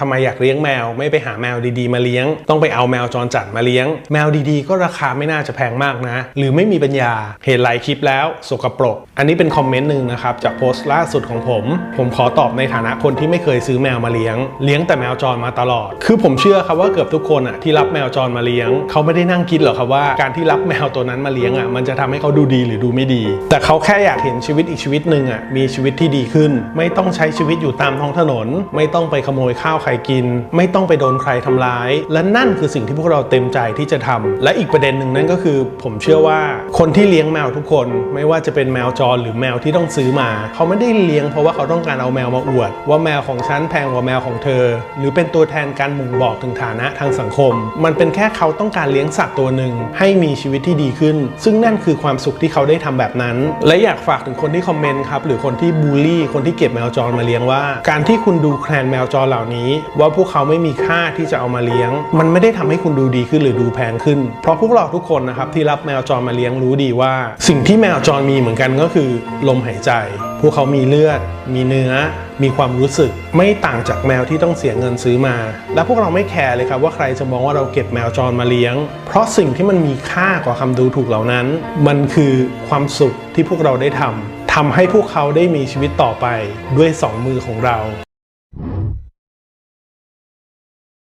ทำไมอยากเลี้ยงแมวไม่ไปหาแมวดีๆ มาเลี้ยง ต้องไปเอาแมวจรจัดมาเลี้ยง แมวดีๆ ก็ราคาไม่น่าจะแพงมากนะ หรือไม่มีปัญญาเห็นหลายคลิปแล้วสกปรก อันนี้เป็นคอมเมนต์หนึ่งนะครับ จากโพสต์ล่าสุดของผม ผมขอตอบในฐานะคนที่ไม่เคยซื้อแมวมาเลี้ยง เลี้ยงแต่แมวจรมาตลอด คือผมเชื่อครับว่าเกือบทุกคนอะที่รับแมวจรมาเลี้ยง เขาไม่ได้นั่งคิดหรอกครับว่าการที่รับแมวตัวนั้นมาเลี้ยงอะมันจะทำให้เขาดูดีหรือดูไม่ดี แต่เขาแค่อยากเห็นชีวิตอีกชีวิตหนึ่งอะมีชีวิตที่ดีขึ้น ไม่ต้องใช้ชีวิตอยู่ตามท้องถนน ไม่ต้องไปขโมยข้าวใครกิน ไม่ต้องไปโดนใครทำร้าย และนั่นคือสิ่งที่พวกเราเต็มใจที่จะทำและอีกประเด็นหนึ่งนั่นก็คือ ผมเชื่อว่าคนที่เลี้ยงแมวทุกคน ไม่ว่าจะเป็นแมวจรหรือแมวที่ต้องซื้อมา เขาไม่ได้เลี้ยงเพราะว่าเขาต้องการเอาแมวมาอวด ว่าแมวของฉันแพงกว่าแมวของเธอ หรือเป็นตัวแทนการบ่งบอกถึงฐานะทางสังคม มันเป็นแค่เขาต้องการเลี้ยงสัตว์ตัวหนึ่งให้มีชีวิตที่ดีขึ้น ซึ่งนั่นคือความสุขที่เขาได้ทำแบบนั้น และอยากฝากถึงคนที่คอมเมนต์ครับหรือคนที่บูลลี่ คนที่เก็บแมวจรมาเลี้ยงว่า การที่คุณดูแคลนแมวจรเหล่านี้ว่าพวกเขาไม่มีค่าที่จะเอามาเลี้ยง มันไม่ได้ทำให้คุณดูดีขึ้นหรือดูแพงขึ้น เพราะพวกเราทุกคนนะครับที่รับแมวจรมาเลี้ยงรู้ดีว่า สิ่งที่แมวจรมีเหมือนกันก็คือ ลมหายใจ พวกเขามีเลือด มีเนื้อ มีความรู้สึก ไม่ต่างจากแมวที่ต้องเสียเงินซื้อมา และพวกเราไม่แคร์เลยครับว่าใครจะมองว่าเราเก็บแมวจรมาเลี้ยง เพราะสิ่งที่มันมีค่ากว่าคำดูถูกเหล่านั้น มันคือความสุขที่พวกเราได้ทำทำให้พวกเขาได้มีชีวิตต่อไปด้วยสองมือของเรา